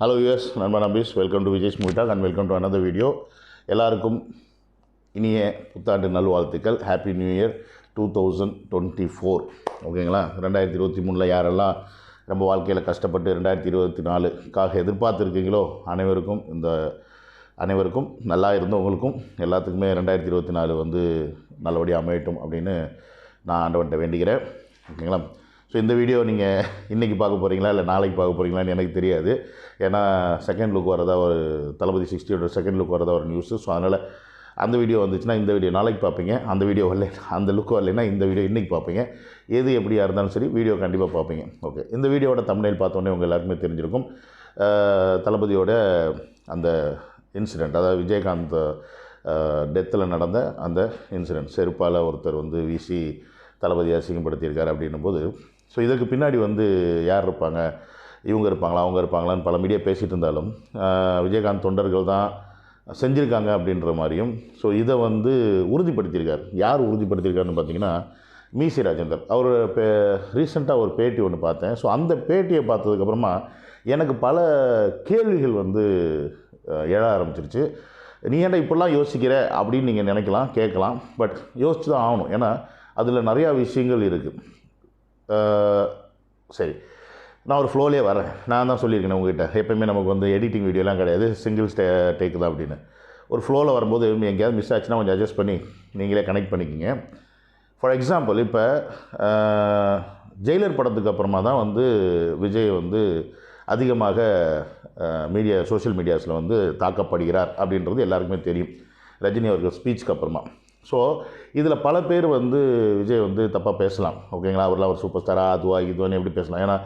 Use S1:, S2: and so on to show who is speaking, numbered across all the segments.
S1: Hello US நண்பன் அபீஸ் welcome to Vijay ஸ்மூட்டாக் and welcome to another video எல்லாருக்கும் இனிய புத்தாண்டு நல்வாழ்த்துக்கள். Happy new year two thousand twenty four ஓகேங்களா ரெண்டாயிரத்தி இருபத்தி மூணில் யாரெல்லாம் ரொம்ப வாழ்க்கையில் கஷ்டப்பட்டு ரெண்டாயிரத்தி இருபத்தி நாலுக்காக எதிர்பார்த்துருக்கீங்களோ அனைவருக்கும் இந்த அனைவருக்கும் நல்லா இருந்தவங்களுக்கும் எல்லாத்துக்குமே ரெண்டாயிரத்தி இருபத்தி நாலு வந்து நல்லபடியாக அமையட்டும் அப்படின்னு நான் ஆண்டவன்கிட்ட வேண்டிக்கிறேன். ஓகேங்களா ஸோ இந்த வீடியோ நீங்கள் இன்றைக்கி பார்க்க போகிறீங்களா இல்லை நாளைக்கு பார்க்க போகிறீங்களான்னு எனக்கு தெரியாது. ஏன்னா செகண்ட் லுக் வரதா ஒரு தளபதி சிக்ஸ்டியோட செகண்ட் லுக் வரதா ஒரு நியூஸு ஸோ அதனால் அந்த வீடியோ வந்துச்சுன்னா இந்த வீடியோ நாளைக்கு பார்ப்பீங்க. அந்த வீடியோ வரல அந்த லுக் வரலைன்னா இந்த வீடியோ இன்றைக்கி பார்ப்பீங்க. எது எப்படியா இருந்தாலும் சரி வீடியோ கண்டிப்பாக பார்ப்பீங்க. ஓகே இந்த வீடியோவோட தமிழில் பார்த்தோன்னே உங்கள் எல்லாருக்குமே தெரிஞ்சிருக்கும். தளபதியோட அந்த இன்சிடெண்ட் அதாவது விஜயகாந்த் டெத்தில் நடந்த அந்த இன்சிடெண்ட் செருப்பால் ஒருத்தர் வந்து வீசி தளபதி அசிங்கப்படுத்தியிருக்கார் அப்படின்னும் போது ஸோ இதற்கு பின்னாடி வந்து யார் இருப்பாங்க? இவங்க இருப்பாங்களா? அவங்க இருப்பாங்களான்னு பல மீடியா பேசிகிட்டு இருந்தாலும் விஜயகாந்த் தொண்டர்கள் தான் செஞ்சுருக்காங்க அப்படின்ற மாதிரியும் ஸோ இதை வந்து உறுதிப்படுத்தியிருக்கார். யார் உறுதிப்படுத்தியிருக்காருன்னு பார்த்தீங்கன்னா மீசி ராஜேந்தர். அவர் பே ரீசெண்டாக ஒரு பேட்டி ஒன்று பார்த்தேன். ஸோ அந்த பேட்டியை பார்த்ததுக்கப்புறமா எனக்கு பல கேள்விகள் வந்து எழ ஆரம்பிச்சிருச்சு. நீ ஏன்டா இப்படிலாம் யோசிக்கிற? அப்படின்னு நீங்கள் நினைக்கலாம் கேட்கலாம். பட் யோசிச்சு தான் ஆகணும். ஏன்னா அதில் நிறையா விஷயங்கள் இருக்குது சரி. நான் ஒரு ஃப்ளோலே வரேன் நான் தான் சொல்லியிருக்கேன் உங்ககிட்ட. எப்பயுமே நமக்கு வந்து எடிட்டிங் வீடியோலாம் கிடையாது. சிங்கிள் ஸ்டே டேக் தான் அப்படின்னு. ஒரு ஃப்ளோவில் வரும்போது எங்கேயாவது மிஸ் ஆச்சுன்னா கொஞ்சம் அட்ஜஸ்ட் பண்ணி நீங்களே கனெக்ட் பண்ணிக்கிங்க. ஃபார் எக்ஸாம்பிள் இப்போ ஜெயிலர் படத்துக்கு அப்புறமா தான் வந்து விஜய் வந்து அதிகமாக மீடியா சோஷியல் மீடியாஸில் வந்து தாக்கப்படுகிறார் அப்படின்றது எல்லாருக்குமே தெரியும். ரஜினி அவர்கள் ஸ்பீச்சுக்கு அப்புறமா. ஸோ இதில் பல பேர் வந்து விஜய் வந்து தப்பாக பேசலாம். ஓகேங்களா அவர்லாம் ஒரு சூப்பர் ஸ்டாரா அதுவா இதுவான்னு எப்படி பேசலாம்? ஏன்னா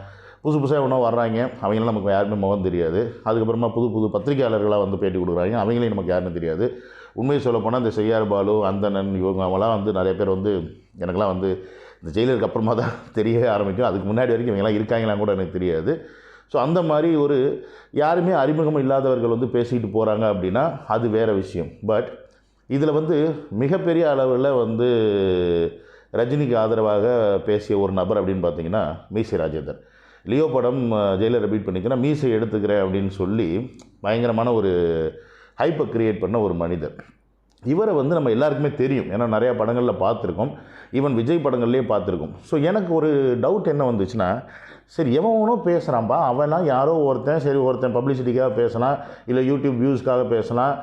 S1: புதுசு புதுசாக ஒன்றா வர்றாங்க. அவங்களாம் நமக்கு யாருமே முகம் தெரியாது. அதுக்கப்புறமா புது புது பத்திரிகையாளர்களாக வந்து பேட்டி கொடுக்குறாங்க. அவங்களையும் நமக்கு யாருன்னு தெரியாது. உண்மையை சொல்லப்போனால் இந்த செய்யார் பாலு அந்தணன் இவங்க அவங்களாம் வந்து நிறைய பேர் வந்து எனக்கெல்லாம் வந்து இந்த ஜெயிலருக்கு அப்புறமா தான் தெரிய ஆரம்பிக்கும். அதுக்கு முன்னாடி வரைக்கும் இவங்கெல்லாம் இருக்காங்களாம் கூட எனக்கு தெரியாது. ஸோ அந்த மாதிரி ஒரு யாருமே அறிமுகம் இல்லாதவர்கள் வந்து பேசிக்கிட்டு போகிறாங்க அப்படின்னா அது வேறு விஷயம். பட் இதில் வந்து மிகப்பெரிய அளவில் வந்து ரஜினிக்கு ஆதரவாக பேசிய ஒரு நபர் அப்படின்னு பார்த்தீங்கன்னா மீசை ராஜேந்தர். லியோ படம் ஜெயிலர் ரிப்பீட் பண்ணிக்கிறேன் மீசை எடுத்துக்கிறேன் அப்படின்னு சொல்லி பயங்கரமான ஒரு ஹைப்பை க்ரியேட் பண்ண ஒரு மனிதர். இவரை வந்து நம்ம எல்லாருக்குமே தெரியும். ஏன்னா நிறையா படங்களில் பார்த்துருக்கோம். ஈவன் விஜய் படங்கள்லேயே பார்த்துருக்கோம். ஸோ எனக்கு ஒரு டவுட் என்ன வந்துச்சுன்னா சரி எவனோ பேசுகிறான்ப்பா அவனா யாரோ ஒருத்தன் சரி ஒருத்தன் பப்ளிசிட்டிக்காக பேசலாம் இல்லை யூடியூப் வியூஸ்க்காக பேசலாம்.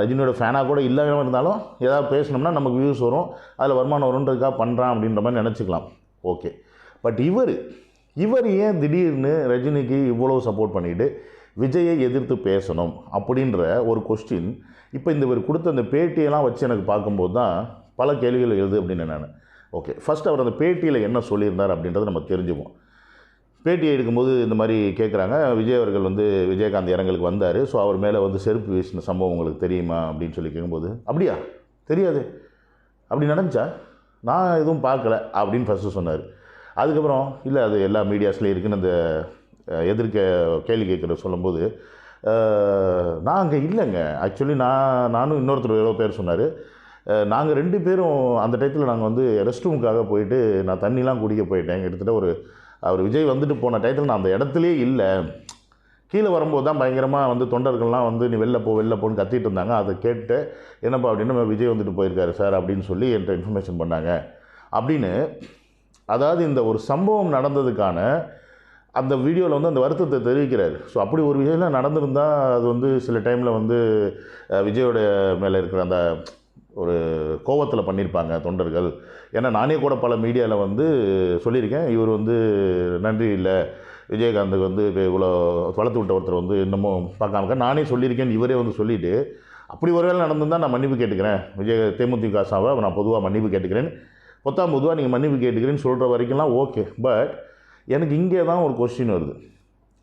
S1: ரஜினியோட ஃபேனாக கூட இல்லாமல் இருந்தாலும் ஏதாவது பேசணும்னா நமக்கு வியூஸ் வரும். அதில் வருமானம் வருன்றதுக்காக பண்ணுறான் அப்படின்ற மாதிரி நினச்சிக்கலாம். ஓகே பட் இவர் இவர் ஏன் திடீர்னு ரஜினிக்கு இவ்வளோ சப்போர்ட் பண்ணிட்டு விஜயை எதிர்த்து பேசணும் அப்படின்ற ஒரு கொஸ்டின் இப்போ இந்த இவர் கொடுத்த அந்த பேட்டியெல்லாம் வச்சு எனக்கு பார்க்கும்போது தான் பல கேள்விகள் எழுது அப்படின்னு நான் ஓகே ஃபஸ்ட் அவர் அந்த பேட்டியில் என்ன சொல்லியிருந்தார் அப்படின்றத நம்ம தெரிஞ்சுப்போம். பேட்டி எடுக்கும்போது இந்த மாதிரி கேட்குறாங்க விஜய் அவர்கள் வந்து விஜயகாந்த் இரங்கலுக்கு வந்தார். ஸோ அவர் மேலே வந்து செருப்பு வீசின சம்பவம் உங்களுக்கு தெரியுமா அப்படின்னு சொல்லி கேட்கும்போது அப்படியா? தெரியாது. அப்படி நடந்துச்சா? நான் எதுவும் பார்க்கல. அப்படின்னு ஃபஸ்ட்டு சொன்னார். அதுக்கப்புறம் இல்லை அது எல்லா மீடியாஸ்லேயும் இருக்குன்னு அந்த எதிர்க்க கேள்வி கேட்குற சொல்லும்போது நான் அங்கே இல்லைங்க. ஆக்சுவலி நான் நானும் இன்னொருத்தர் ஏதோ பேர் சொன்னார். நாங்கள் ரெண்டு பேரும் அந்த டயத்தில் நாங்கள் வந்து ரெஸ்ட் ரூமுக்காக போயிட்டு நான் தண்ணிலாம் குடிக்க போயிட்டேன். கிட்டத்தட்ட ஒரு அவர் விஜய் வந்துட்டு போன டயத்தில் நான் அந்த இடத்துலையே இல்லை. கீழே வரும்போது தான் பயங்கரமாக வந்து தொண்டர்கள்லாம் வந்து நீ வெளில போ வெளில போன்னு கத்திட்டு இருந்தாங்க. அதை கேட்டு என்னப்பா அப்படின்னு நம்ம விஜய் வந்துட்டு போயிருக்காரு சார் அப்படின்னு சொல்லி என்கிட்ட இன்ஃபர்மேஷன் பண்ணாங்க. அப்படின்னு அதாவது இந்த ஒரு சம்பவம் நடந்ததுக்கான அந்த வீடியோவில் வந்து அந்த வருத்தத்தை தெரிவிக்கிறார். ஸோ அப்படி ஒரு விஷயம்லாம் நடந்திருந்தால் அது வந்து சில டைமில் வந்து விஜயோட மேலே இருக்கிற அந்த ஒரு கோவத்தில் பண்ணியிருப்பாங்க தொண்டர்கள். ஏன்னா நானே கூட பல மீடியாவில் வந்து சொல்லியிருக்கேன். இவர் வந்து நன்றி இல்லை விஜயகாந்துக்கு வந்து இப்போ இவ்வளோ வளர்த்து விட்ட ஒருத்தர் வந்து இன்னமும் பார்க்காம நானே சொல்லியிருக்கேன் இவரே வந்து சொல்லிவிட்டு அப்படி ஒரு வேலை நடந்திருந்தால் நான் மன்னிப்பு கேட்டுக்கிறேன். விஜய் தேமுதிக சாவை நான் பொதுவாக மன்னிப்பு கேட்டுக்கிறேன். பொத்தாம் பொதுவாக நீங்கள் மன்னிப்பு கேட்டுக்கிறேன்னு சொல்கிற வரைக்கும்லாம் ஓகே பட் எனக்கு இங்கே தான் ஒரு கொஸ்டின் வருது.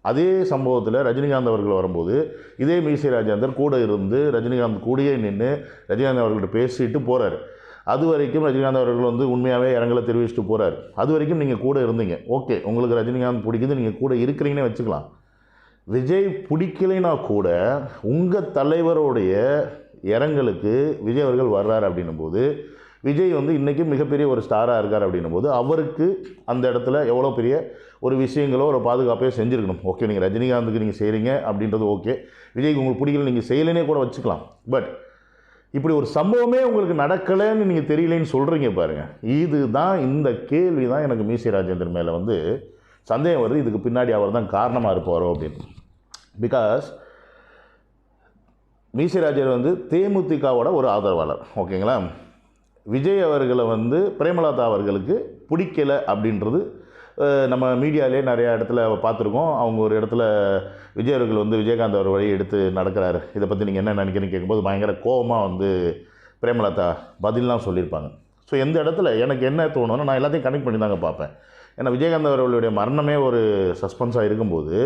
S1: அதே சம்பவத்தில் ரஜினிகாந்த் அவர்கள் வரும்போது இதே மீசை ராஜேந்தர் கூட இருந்து ரஜினிகாந்த் கூடயே நின்று ரஜினிகாந்த் அவர்கள்ட்ட பேசிட்டு போகிறார் அது வரைக்கும் ரஜினிகாந்த் அவர்கள் வந்து உண்மையாகவே இரங்கலை தெரிவிச்சுட்டு போகிறார் அது வரைக்கும் நீங்கள் கூட இருந்தீங்க. ஓகே உங்களுக்கு ரஜினிகாந்த் பிடிக்குது நீங்கள் கூட இருக்கிறீங்கன்னு வச்சுக்கலாம். விஜய் பிடிக்கலைன்னா கூட உங்கள் தலைவருடைய இரங்கலுக்கு விஜய் அவர்கள் வர்றாரு அப்படின்னும் போது விஜய் வந்து இன்றைக்கும் மிகப்பெரிய ஒரு ஸ்டாராக இருக்கார் அப்படின்னும் போது அவருக்கு அந்த இடத்துல எவ்வளோ பெரிய ஒரு விஷயங்களோ ஒரு பாதுகாப்பையோ செஞ்சுருக்கணும். ஓகே நீங்கள் ரஜினிகாந்துக்கு நீங்கள் செய்கிறீங்க அப்படின்றது ஓகே விஜய்க்கு உங்களுக்கு பிடிக்கல நீங்கள் செய்யலைனே கூட வச்சுக்கலாம். பட் இப்படி ஒரு சம்பவமே உங்களுக்கு நடக்கலைன்னு நீங்கள் தெரியலேன்னு சொல்கிறீங்க பாருங்கள் இது தான் இந்த கேள்வி தான் எனக்கு மீசி ராஜேந்திரன் மேலே வந்து சந்தேகம் வருது. இதுக்கு பின்னாடி அவர் தான் காரணமாக இருப்பாரோ அப்படின்னு. பிகாஸ் மீசி ராஜர் வந்து தேமுதிகவோட ஒரு ஆதரவாளர். ஓகேங்களா விஜய் அவர்களை வந்து பிரேமலதா அவர்களுக்கு பிடிக்கல அப்படின்றது நம்ம மீடியாலே நிறையா இடத்துல பார்த்துருக்கோம். அவங்க ஒரு இடத்துல விஜய் அவர்கள் வந்து விஜயகாந்த் அவர் வழி எடுத்து நடக்கிறாரு. இதை பற்றி நீங்கள் என்ன நினைக்கிறீங்க கேட்கும்போது பயங்கர கோபமாக வந்து பிரேமலதா பதில்லாம் சொல்லியிருப்பாங்க. ஸோ எந்த இடத்துல எனக்கு என்ன தோணும்னா நான் எல்லாத்தையும் கனெக்ட் பண்ணி தாங்க பார்ப்பேன். ஏன்னா விஜயகாந்த் அவர்களுடைய மரணமே ஒரு சஸ்பென்ஸாக இருக்கும்போது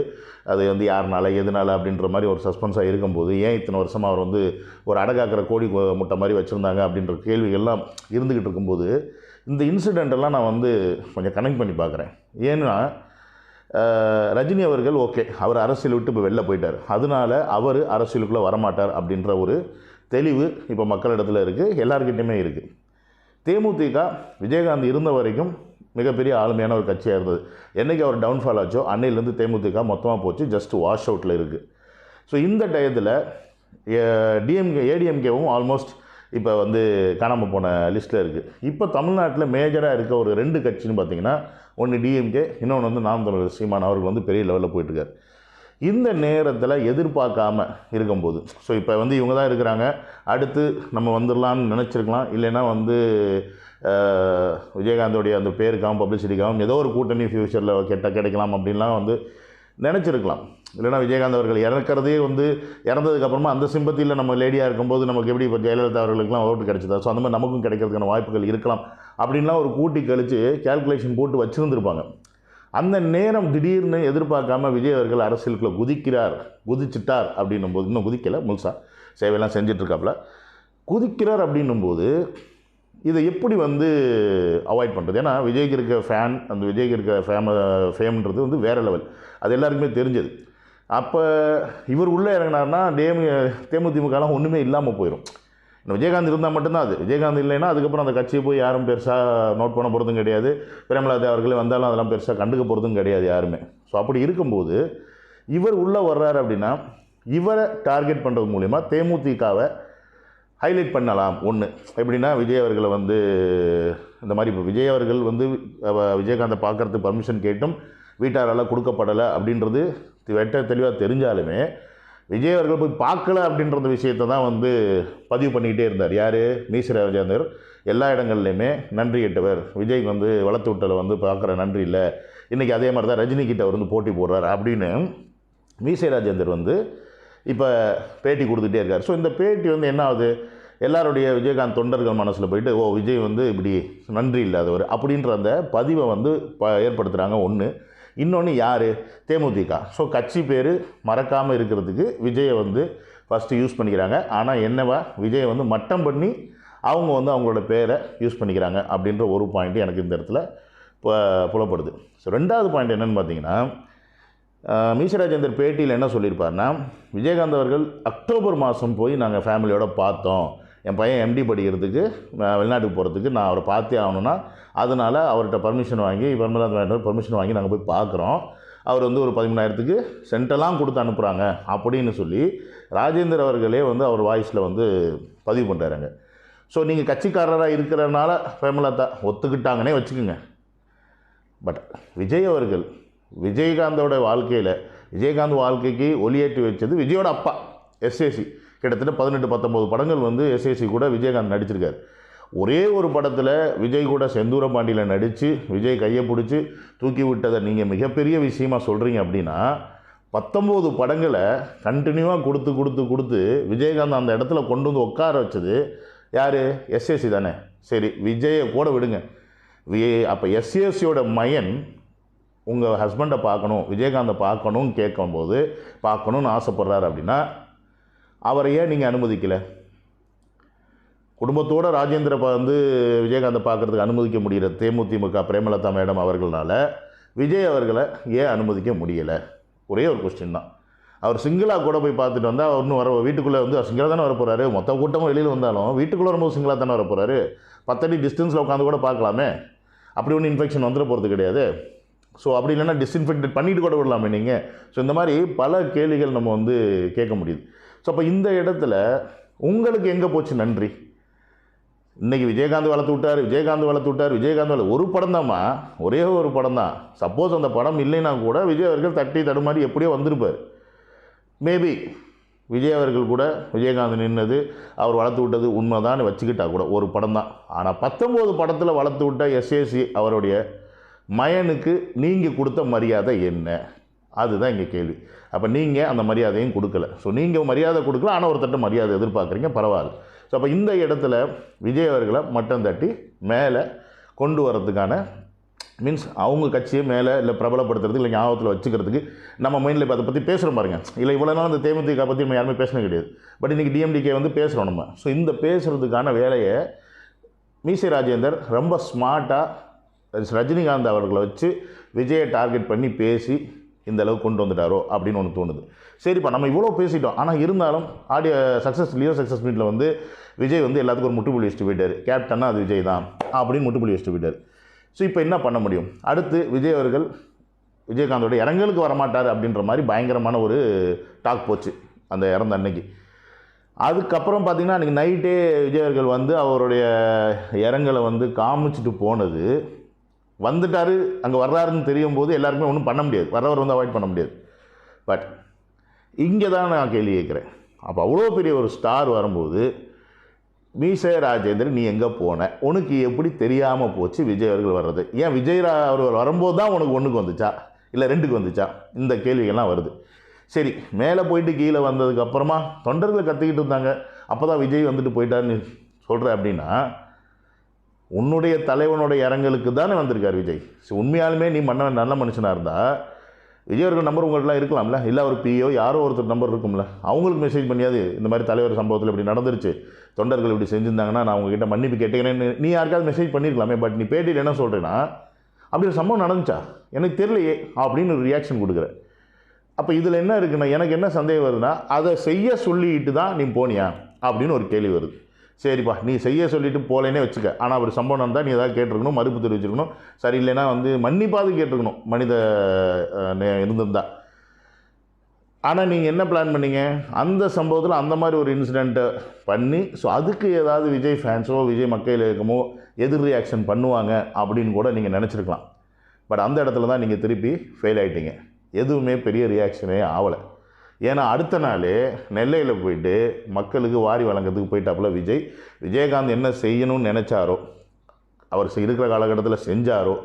S1: அது வந்து யாருனால எதுனால அப்படின்ற மாதிரி ஒரு சஸ்பென்ஸாக இருக்கும்போது ஏன் இத்தனை வருஷமாக அவர் வந்து ஒரு அடகாக்கிற கோடி முட்டை மாதிரி வச்சுருந்தாங்க அப்படின்ற கேள்விகள்லாம் இருந்துக்கிட்டு இருக்கும்போது இந்த இன்சிடெண்ட்டெல்லாம் நான் வந்து கொஞ்சம் கனெக்ட் பண்ணி பார்க்குறேன். ஏன்னா ரஜினி அவர்கள் ஓகே அவர் அரசியல் விட்டு இப்போ வெளில போயிட்டார். அதனால அவர் அரசியலுக்குள்ளே வரமாட்டார் அப்படின்ற ஒரு தெளிவு இப்போ மக்களிடத்தில் இருக்குது எல்லாருக்கிட்டையுமே இருக்குது தேமுதிக விஜயகாந்த் இருந்த வரைக்கும் மிகப்பெரிய ஆளுமையான ஒரு கட்சியாக இருந்தது. என்றைக்கு அவர் டவுன்ஃபால் ஆச்சோ அன்னையிலேருந்து தேமுதிக மொத்தமாக போச்சு ஜஸ்ட் வாஷ் அவுட்டில் இருக்குது ஸோ இந்த டயத்தில் டிஎம்கே ஏடிஎம்கேவும் ஆல்மோஸ்ட் இப்போ வந்து காணாமல் போன லிஸ்ட்டில் இருக்குது இப்போ தமிழ்நாட்டில் மேஜராக இருக்க ஒரு ரெண்டு கட்சின்னு பார்த்தீங்கன்னா ஒன்று டிஎம்கே இன்னொன்று வந்து நாம் தமிழர் சீமான் அவர்கள் வந்து பெரிய லெவலில் போயிட்டுருக்காரு. இந்த நேரத்தில் எதிர்பார்க்காம இருக்கும்போது ஸோ இப்போ வந்து இவங்க தான் இருக்கிறாங்க. அடுத்து நம்ம வந்துடலாம்னு நினச்சிருக்கலாம். இல்லைன்னா வந்து விஜயகாந்தோடைய அந்த பேருக்காகவும் பப்ளிசிட்டிக்காகவும் ஏதோ ஒரு கூட்டணி ஃப்யூச்சரில் கெட்ட கிடைக்கலாம் அப்படின்லாம் வந்து நினச்சிருக்கலாம். இல்லைனா விஜயகாந்த் அவர்கள் இறக்கிறதே வந்து இறந்ததுக்கப்புறமா அந்த சிம்பத்தியில் நம்ம லேடியாக இருக்கும்போது நமக்கு எப்படி இப்போ ஜெயலலிதா அவர்களுக்குலாம் ஓட்டு கிடைச்சதா? ஸோ அந்த மாதிரி நமக்கும் கிடைக்கிறதுக்கான வாய்ப்புகள் இருக்கலாம். அப்படின்லாம் ஒரு கூட்டி கழித்து கேல்குலேஷன் போட்டு வச்சுருந்துருப்பாங்க. அந்த நேரம் திடீர்னு எதிர்பார்க்காம விஜய் அவர்கள் அரசியலுக்குள்ளே குதிக்கிறார் குதிச்சிட்டார் அப்படின்னும் போது இன்னும் குதிக்கலை முழுசாக சேவையெல்லாம் செஞ்சிட்ருக்காப்புல குதிக்கிறார் அப்படின்னும்போது இதை எப்படி வந்து அவாய்ட் பண்ணுறது ஏன்னா விஜய்க்கு இருக்க ஃபேன் அந்த விஜய்க்கு இருக்க ஃபேம ஃபேம்ன்றது வந்து வேறு லெவல் அது எல்லாருக்குமே தெரிஞ்சது. அப்போ இவர் உள்ளே இறங்கினார்னா டேமு தேமுதிமுகலாம் ஒன்றுமே இல்லாமல் போயிடும் இந்த விஜயகாந்த் இருந்தால் மட்டும்தான் அது. விஜயகாந்த் இல்லைன்னா அதுக்கப்புறம் அந்த கட்சியை போய் யாரும் பெருசாக நோட் பண்ண போகிறதும் கிடையாது. பிரேமலாதே அவர்களே வந்தாலும் அதெல்லாம் பெருசாக கண்டுக்க போகிறதும் கிடையாது யாருமே. ஸோ அப்படி இருக்கும்போது இவர் உள்ளே வர்றாரு அப்படின்னா இவரை டார்கெட் பண்ணுறது மூலிமா தேமுதிகவை ஹைலைட் பண்ணலாம். ஒன்று எப்படின்னா விஜய் அவர்களை வந்து இந்த மாதிரி இப்போ விஜய் அவர்கள் வந்து விஜயகாந்தை பார்க்கறதுக்கு பர்மிஷன் கேட்டும் வீட்டாரால் கொடுக்கப்படலை அப்படின்றது வெட்ட தெளிவாக தெரிஞ்சாலுமே விஜய் அவர்கள் போய் பார்க்கல அப்படின்ற விஷயத்தை தான் வந்து பதிவு பண்ணிக்கிட்டே இருந்தார். யார்? மீச ராஜேந்தர். எல்லா இடங்கள்லையுமே நன்றி கேட்டவர். விஜய்க்கு வந்து வளர்த்து விட்டலை வந்து பார்க்குற நன்றி இல்லை. இன்றைக்கி அதே மாதிரி தான் ரஜினி கிட்ட அவர் வந்து போட்டி போடுறார் அப்படின்னு மீசை ராஜேந்தர் வந்து இப்போ பேட்டி கொடுத்துட்டே இருக்கார். ஸோ இந்த பேட்டி வந்து என்ன ஆகுது? எல்லாருடைய விஜயகாந்த் தொண்டர்கள் மனசில் போயிட்டு ஓ விஜய் வந்து இப்படி நன்றி இல்லாதவர் அப்படின்ற அந்த பதிவை வந்து ப ஏற்படுத்துகிறாங்க ஒன்று இன்னொன்று யார்? தேமுதிக. ஸோ கட்சி பேர் மறக்காமல் இருக்கிறதுக்கு விஜயை வந்து ஃபஸ்ட்டு யூஸ் பண்ணிக்கிறாங்க. ஆனால் என்னவா? விஜயை வந்து மட்டம் பண்ணி அவங்க வந்து அவங்களோட பேரை யூஸ் பண்ணிக்கிறாங்க அப்படின்ற ஒரு பாயிண்ட் எனக்கு இந்த இடத்துல ப- புலப்படுது. ஸோ ரெண்டாவது பாயிண்ட் என்னென்னு பார்த்தீங்கன்னா மீசராஜேந்தர் பேட்டியில் என்ன சொல்லியிருப்பார்னா விஜயகாந்த் அவர்கள் அக்டோபர் மாதம் போய் நாங்கள் ஃபேமிலியோடு பார்த்தோம். என் பையன் எம்டி படிக்கிறதுக்கு வெளிநாட்டுக்கு போகிறதுக்கு நான் அவரை பார்த்தே ஆகணும்னா அதனால் அவர்கிட்ட பர்மிஷன் வாங்கி பர்மிலாத் பர்மிஷன் வாங்கி நாங்கள் போய் பார்க்குறோம். அவர் வந்து ஒரு பதிமூணாயிரத்துக்கு சென்டெல்லாம் கொடுத்து அனுப்புகிறாங்க அப்படின்னு சொல்லி ராஜேந்தர் அவர்களே வந்து அவர் வாய்ஸில் வந்து பதிவு பண்ணுறாருங்க ஸோ நீங்கள் கட்சிக்காரராக இருக்கிறனால பிரேமலதா ஒத்துக்கிட்டாங்கன்னே வச்சுக்கோங்க. பட் விஜய் அவர்கள் விஜயகாந்தோட வாழ்க்கையில் விஜயகாந்த் வாழ்க்கைக்கு ஒளியேற்றி வச்சது விஜயோட அப்பா எஸ்ஏசி கிட்டத்தட்ட பதினெட்டு பத்தொம்போது படங்கள் வந்து எஸ்ஏசி கூட விஜயகாந்த் நடிச்சிருக்காரு. ஒரே ஒரு படத்தில் விஜய் கூட செந்தூர பாண்டியில் நடித்து விஜய் கையை பிடிச்சி தூக்கி விட்டதை நீங்கள் மிகப்பெரிய விஷயமாக சொல்கிறீங்க அப்படின்னா பத்தொம்போது படங்களை கண்டினியூவாக கொடுத்து கொடுத்து கொடுத்து விஜயகாந்த் அந்த இடத்துல கொண்டு வந்து உட்கார வச்சது யார்? எஸ்ஏசி தானே. சரி விஜயை கூட விடுங்க. வி அப்போ எஸ்ஏசியோட மயன் உங்கள் ஹஸ்பண்டை பார்க்கணும் விஜயகாந்தை பார்க்கணும்னு கேட்கும்போது பார்க்கணுன்னு ஆசைப்பட்றாரு அப்படின்னா அவரை ஏன் நீங்கள் அனுமதிக்கலை. குடும்பத்தோடு ராஜேந்திர பா- வந்து விஜயகாந்தை பார்க்கறதுக்கு அனுமதிக்க முடிகிற தேமுதிமுக பிரேமலதா மேடம் அவர்களால் விஜய் அவர்களை ஏன் அனுமதிக்க முடியலை? ஒரே ஒரு கொஸ்டின் தான். அவர் சிங்கிளாக கூட போய் பார்த்துட்டு வந்தால் அவர் இன்னும் வர வீட்டுக்குள்ளே வந்து சிங்கிளாக தானே வரப்போகிறாரு மொத்த கூட்டமும் வெளியில் வந்தாலும் வீட்டுக்குள்ளே வரும்போது சிங்கிளாக தானே வரப்போகிறாரு பத்தடி டிஸ்டன்ஸில் உட்காந்து கூட பார்க்கலாமே? அப்படி ஒன்றும் இன்ஃபெக்ஷன் வந்துட போகிறது கிடையாது. ஸோ அப்படி இல்லைன்னா டிஸ்இன்ஃபெக்டட் பண்ணிட்டு கூட விடலாமே நீங்கள் ஸோ இந்த மாதிரி பல கேள்விகள் நம்ம வந்து கேட்க முடியுது. ஸோ அப்போ இந்த இடத்துல உங்களுக்கு எங்கே போச்சு? நன்றி. இன்றைக்கி விஜயகாந்த் வளர்த்து விட்டார் விஜயகாந்த் வளர்த்து விட்டார் விஜயகாந்த் வள ஒரு படம் தான்மா. ஒரே ஒரு படம் தான். சப்போஸ் அந்த படம் இல்லைன்னா கூட விஜய் அவர்கள் தட்டி தடுமாறி எப்படியோ வந்திருப்பார். மேபி விஜய் அவர்கள் கூட விஜயகாந்த் நின்னது அவர் வளர்த்து விட்டது உண்மைதான் வச்சுக்கிட்டா கூட ஒரு படம் தான். ஆனால் பத்தொம்போது படத்தில் வளர்த்து விட்ட எஸ்ஏசி அவருடைய மயனுக்கு நீங்கள் கொடுத்த மரியாதை என்ன? அதுதான் இங்கே கேள்வி. அப்போ நீங்கள் அந்த மரியாதையும் கொடுக்கல. ஸோ நீங்கள் மரியாதை கொடுக்கல ஆனால் ஒருத்தட்ட மரியாதை எதிர்பார்க்குறீங்க பரவாயில்ல. ஸோ அப்போ இந்த இடத்துல விஜய் அவர்களை மட்டம் தட்டி மேலே கொண்டு வரதுக்கான மீன்ஸ் அவங்க கட்சியை மேலே இல்லை பிரபலப்படுத்துறதுக்கு இல்லை ஞாபகத்தில் வச்சுக்கிறதுக்கு நம்ம மைண்டில் இப்போ அதை பற்றி பேசுகிறோம் பாருங்க. இல்லை இவ்வளோ நாள் இந்த தேமுதிக பற்றி நம்ம யாருமே பேசினது கிடையாது. பட் இன்றைக்கி டிஎம்டிகே வந்து பேசுகிறோம் நம்ம. ஸோ இந்த பேசுகிறதுக்கான வேலையை மீசை ராஜேந்தர் ரொம்ப ஸ்மார்ட்டாக ரஜினிகாந்த் அவர்களை வச்சு விஜயை டார்கெட் பண்ணி பேசி இந்த அளவுக்கு கொண்டு வந்துட்டாரோ அப்படின்னு ஒன்று தோணுது. சரிப்பா நம்ம இவ்வளோ பேசிட்டோம். ஆனால் இருந்தாலும் ஆடியோ சக்ஸஸ் லியோ சக்ஸஸ் மீட்டில் வந்து விஜய் வந்து எல்லாத்துக்கும் ஒரு முட்டுப்புள்ளி வச்சுட்டு போயிட்டார். கேப்டன்னா அது விஜய் தான் அப்படின்னு முட்டுப்புள்ளி வச்சுட்டு போயிட்டார். ஸோ இப்போ என்ன பண்ண முடியும்? அடுத்து விஜய் அவர்கள் விஜயகாந்தோட இறங்கலுக்கு வரமாட்டார் அப்படின்ற மாதிரி பயங்கரமான ஒரு டாக் போச்சு அந்த இறந்த அன்னைக்கு. அதுக்கப்புறம் பார்த்திங்கன்னா அன்றைக்கி நைட்டே விஜய் அவர்கள் வந்து அவருடைய இறங்கலை வந்து காமிச்சிட்டு போனது வந்துட்டார் அங்கே வர்றாருன்னு தெரியும் போது எல்லாருக்குமே ஒன்றும் பண்ண முடியாது. வர்றவர் வந்து அவாய்ட் பண்ண முடியாது. பட் இங்கே தான் நான் கேள்வி கேட்குறேன். அப்போ அவ்வளோ பெரிய ஒரு ஸ்டார் வரும்போது மீசே ராஜேந்திரன் நீ எங்கே போன? உனக்கு எப்படி தெரியாமல் போச்சு விஜய் அவர்கள் வர்றது? ஏன் விஜய் ரா- அவர்கள் வரும்போது தான் உனக்கு ஒன்றுக்கு வந்துச்சா? இல்லை ரெண்டுக்கு வந்துச்சா? இந்த கேள்விகள்லாம் வருது. சரி மேலே போயிட்டு கீழே வந்ததுக்கப்புறமா தொண்டர்கள் கற்றுக்கிட்டு இருந்தாங்க. அப்போ தான் விஜய் வந்துட்டு போயிட்டாருன்னு சொல்கிற அப்படின்னா உன்னுடைய தலைவனுடைய இரங்கலுக்கு தானே வந்திருக்கார் விஜய். ஸோ உண்மையாலுமே நீ மன்ன நல்ல மனுஷனாக இருந்தால் விஜய் நம்பர் உங்கள்கிட்ட இருக்கலாம்ல? இல்லை ஒரு பிஓ யாரோ ஒருத்தர் நம்பர் இருக்கும்ல? அவங்களுக்கு மெசேஜ் பண்ணியாது இந்த மாதிரி தலைவர் சம்பவத்தில் இப்படி நடந்துருச்சு. தொண்டர்கள் இப்படி செஞ்சுருந்தாங்கன்னா நான் உங்ககிட்ட மன்னிப்பு கேட்டேங்கன்னு நீ யாருக்காவது மெசேஜ் பண்ணியிருக்கலாமே பட் நீ பேட்டியில் என்ன சொல்கிறேன்னா அப்படி ஒரு சம்பவம் நடந்துச்சா? எனக்கு தெரியலையே அப்படின்னு ஒரு ரியாக்ஷன் கொடுக்குற அப்போ இதில் என்ன இருக்குன்னா எனக்கு என்ன சந்தேகம் வருதுன்னா அதை செய்ய சொல்லிட்டு தான் நீ போனியா? அப்படின்னு ஒரு கேள்வி வருது. சரிப்பா நீ செய்ய சொல்லிவிட்டு போலேனே வச்சுக்க. ஆனால் ஒரு சம்பவம் நடந்தால் நீ ஏதாவது கேட்டிருக்கணும் மறுப்பு தெரிவிச்சிருக்கணும். சரி இல்லைன்னா வந்து மன்னிப்பாவது கேட்டிருக்கணும் மனித நே- இருந்திருந்தா. ஆனால் நீங்கள் என்ன பிளான் பண்ணீங்க? அந்த சம்பவத்தில் அந்த மாதிரி ஒரு இன்சிடெண்ட்டை பண்ணி ஸோ அதுக்கு ஏதாவது விஜய் ஃபேன்ஸோ விஜய் மக்கள் இயக்கமோ எதிர் ரியாக்ஷன் பண்ணுவாங்க அப்படின்னு கூட நீங்கள் நினச்சிருக்கலாம். பட் அந்த இடத்துல தான் நீங்கள் திருப்பி ஃபெயில் ஆகிட்டீங்க எதுவுமே பெரிய ரியாக்ஷனே ஆகலை ஏன்னா அடுத்த நாளே நெல்லையில் போயிட்டு மக்களுக்கு வாரி வழங்குறதுக்கு போயிட்டாப்புல விஜய். விஜயகாந்த் என்ன செய்யணும்னு நினச்சாரோ அவர் இருக்கிற காலகட்டத்தில் செஞ்சாரோ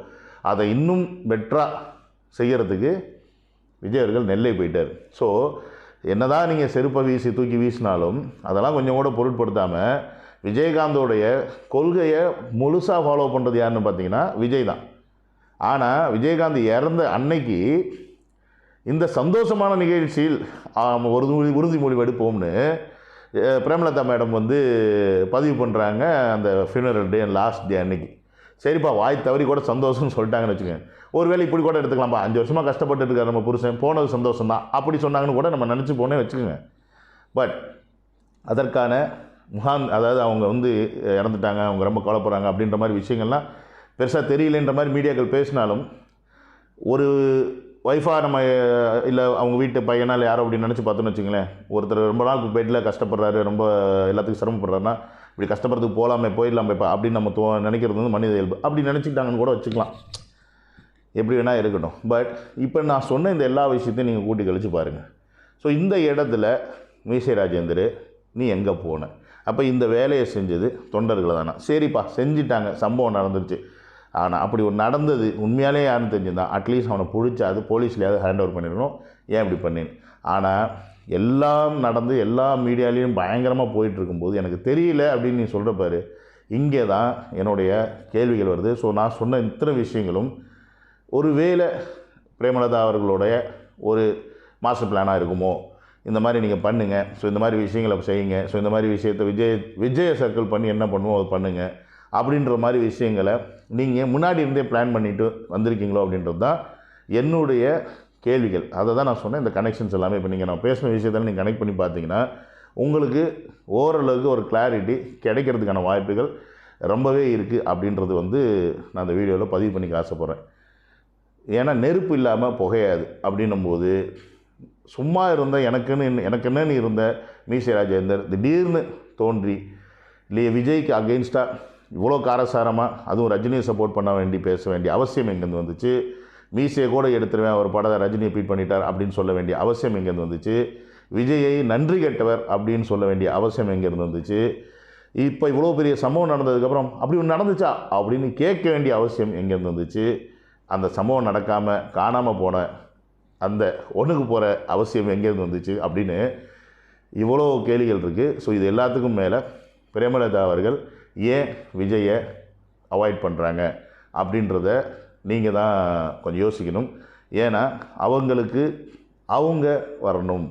S1: அதை இன்னும் பெட்டராக செய்கிறதுக்கு விஜய் அவர்கள் நெல்லை போயிட்டார். ஸோ என்னதான் நீங்கள் செருப்பை வீசி தூக்கி வீசினாலும் அதெல்லாம் கொஞ்சம் கூட பொருட்படுத்தாமல் விஜயகாந்தோடைய கொள்கையை முழுசாக ஃபாலோ பண்ணுறது யாருன்னு பார்த்தீங்கன்னா விஜய் தான். ஆனால் விஜயகாந்த் இறந்த அன்னைக்கு இந்த சந்தோஷமான நிகழ்ச்சியில் ஒரு உறுதிமொழி எடுப்போம்னு பிரேமலதா மேடம் வந்து பதிவு பண்ணுறாங்க அந்த ஃபியூனரல் டே லாஸ்ட் டே அன்னைக்கு. சரிப்பா வாய் தவறி கூட சந்தோஷம்னு சொல்லிட்டாங்கன்னு வச்சுக்கோங்க. ஒருவேளை இப்படி கூட எடுத்துக்கலாம்ப்பா. அஞ்சு வருஷமாக கஷ்டப்பட்டு இருக்கார் நம்ம புருஷன் போனது சந்தோஷம் தான். அப்படி சொன்னாங்கன்னு கூட நம்ம நினச்சி போனே வச்சுக்கோங்க. பட் அதற்கான முகாம் அதாவது அவங்க வந்து இறந்துட்டாங்க அவங்க ரொம்ப கவலைப்படுறாங்க அப்படின்ற மாதிரி விஷயங்கள்லாம் பெருசாக தெரியலன்ற மாதிரி மீடியாக்கள் பேசினாலும் ஒரு ஒய்ஃபாக நம்ம இல்லை அவங்க வீட்டு பையனால் யாரோ அப்படி நினச்சி பார்த்தோன்னு வச்சுங்களேன். ஒருத்தர் ரொம்ப நாள் பெட்டில் கஷ்டப்படுறாரு ரொம்ப எல்லாத்துக்கும் சிரமப்படுறாருன்னா இப்படி கஷ்டப்படுறதுக்கு போகலாமே போயிடலாமே இப்போ அப்படின்னு நம்ம தோ நினைக்கிறது வந்து மனித இயல்பு. அப்படி நினச்சிக்கிட்டாங்கன்னு கூட வச்சுக்கலாம். எப்படி வேணால் இருக்கட்டும். பட் இப்போ நான் சொன்ன இந்த எல்லா விஷயத்தையும் நீங்கள் கூட்டி கழிச்சு பாருங்கள் ஸோ இந்த இடத்துல மீசை ராஜேந்தர் நீ எங்கே போன? அப்போ இந்த வேலையை செஞ்சது தொண்டர்களை தானே சரிப்பா செஞ்சிட்டாங்க. சம்பவம் நடந்துருச்சு. ஆனால் அப்படி ஒரு நடந்தது. உண்மையாலே யாருன்னு தெரிஞ்சிருந்தான் அட்லீஸ்ட் அவனை பிடிச்சாது போலீஸ்லையாவது ஹேண்ட் ஓவர் பண்ணிடணும். ஏன் இப்படி பண்ணேன் ஆனால் எல்லாம் நடந்து எல்லா மீடியாலேயும் பயங்கரமாக போயிட்டுருக்கும்போது எனக்கு தெரியல அப்படின்னு நீ சொல்கிற பாரு. இங்கே தான் என்னுடைய கேள்விகள் வருது. ஸோ நான் சொன்ன இத்தனை விஷயங்களும் ஒரு வேளை பிரேமலதா அவர்களுடைய ஒரு மாஸ்டர் பிளானாக இருக்குமோ? இந்த மாதிரி நீங்கள் பண்ணுங்கள் ஸோ இந்த மாதிரி விஷயங்களை செய்யுங்க. ஸோ இந்த மாதிரி விஷயத்தை விஜய் விஜய சர்க்கிள் பண்ணி என்ன பண்ணுவோம் அது பண்ணுங்கள் அப்படின்ற மாதிரி விஷயங்களை நீங்கள் முன்னாடி இருந்தே பிளான் பண்ணிவிட்டு வந்திருக்கீங்களோ அப்படின்றது தான் என்னுடைய கேள்விகள். அதை தான் நான் சொன்னேன் இந்த கனெக்ஷன்ஸ் எல்லாமே. இப்போ நீங்கள் நான் பேசின விஷயத்தில் நீங்கள் கனெக்ட் பண்ணி பார்த்தீங்கன்னா உங்களுக்கு ஓரளவுக்கு ஒரு கிளாரிட்டி கிடைக்கிறதுக்கான வாய்ப்புகள் ரொம்பவே இருக்குது அப்படின்றது வந்து நான் அந்த வீடியோவில் பதிவு பண்ணிக்க ஆசைப்பட்றேன். ஏன்னா நெருப்பு இல்லாமல் புகையாது அப்படின்னும்போது சும்மா இருந்த எனக்குன்னு எனக்கு என்னன்னு இருந்த மீசை ராஜேந்தர் திடீர்னு தோன்றி இல்லையே விஜய்க்கு அகெயின்ஸ்டாக இவ்வளோ காரசாரமாக அதுவும் ரஜினியை சப்போர்ட் பண்ண வேண்டி பேச வேண்டிய அவசியம் எங்கேருந்து வந்துச்சு? மீசையை கூட எடுத்துருவேன் அவர் படத்தை ரஜினியை பீட் பண்ணிட்டார் அப்படின்னு சொல்ல வேண்டிய அவசியம் எங்கேருந்து வந்துச்சு? விஜயை நன்றி கெட்டவர் அப்படின்னு சொல்ல வேண்டிய அவசியம் எங்கேருந்து வந்துச்சு? இப்போ இவ்வளோ பெரிய சம்பவம் நடந்ததுக்கப்புறம் அப்படி ஒன்று நடந்துச்சா? அப்படின்னு கேட்க வேண்டிய அவசியம் எங்கேருந்து வந்துச்சு? அந்த சம்பவம் நடக்காமல் காணாமல் போன அந்த ஒன்றுக்கு போகிற அவசியம் எங்கேருந்து வந்துச்சு? அப்படின்னு இவ்வளோ கேள்விகள் இருக்குது ஸோ இது எல்லாத்துக்கும் மேலே பிரேமலதா அவர்கள் ஏன் விஜயை அவாய்ட் பண்ணுறாங்க அப்படின்றத நீங்கள் தான் கொஞ்சம் யோசிக்கணும். ஏன்னா அவங்களுக்கு அவங்க வரணும்.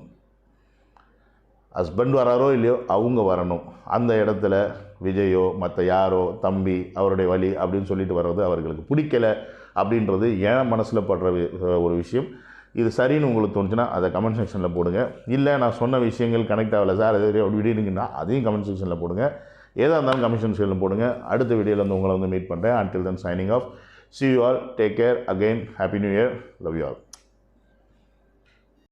S1: ஹஸ்பண்ட் வராரோ இல்லையோ அவங்க வரணும். அந்த இடத்துல விஜயோ மற்ற யாரோ தம்பி அவருடைய வழி அப்படின்னு சொல்லிட்டு வர்றது அவர்களுக்கு பிடிக்கல அப்படின்றது ஏன் மனசில் படுற வி- ஒரு விஷயம். இது சரின்னு உங்களுக்கு தோணுச்சுன்னா அதை கமெண்ட் செக்ஷனில் போடுங்க. இல்லை நான் சொன்ன விஷயங்கள் கனெக்ட் ஆகலை சார். அது அப்படி விடுறீங்கன்னா அதையும் கமெண்ட் செக்ஷனில் போடுங்க. எதாக இருந்தாலும் கமிஷன் சேலும் போடுங்க அடுத்த வீடியோவில் வந்து உங்களை வந்து மீட் பண்ணுறேன் until then signing off see you all take care again happy new year love you all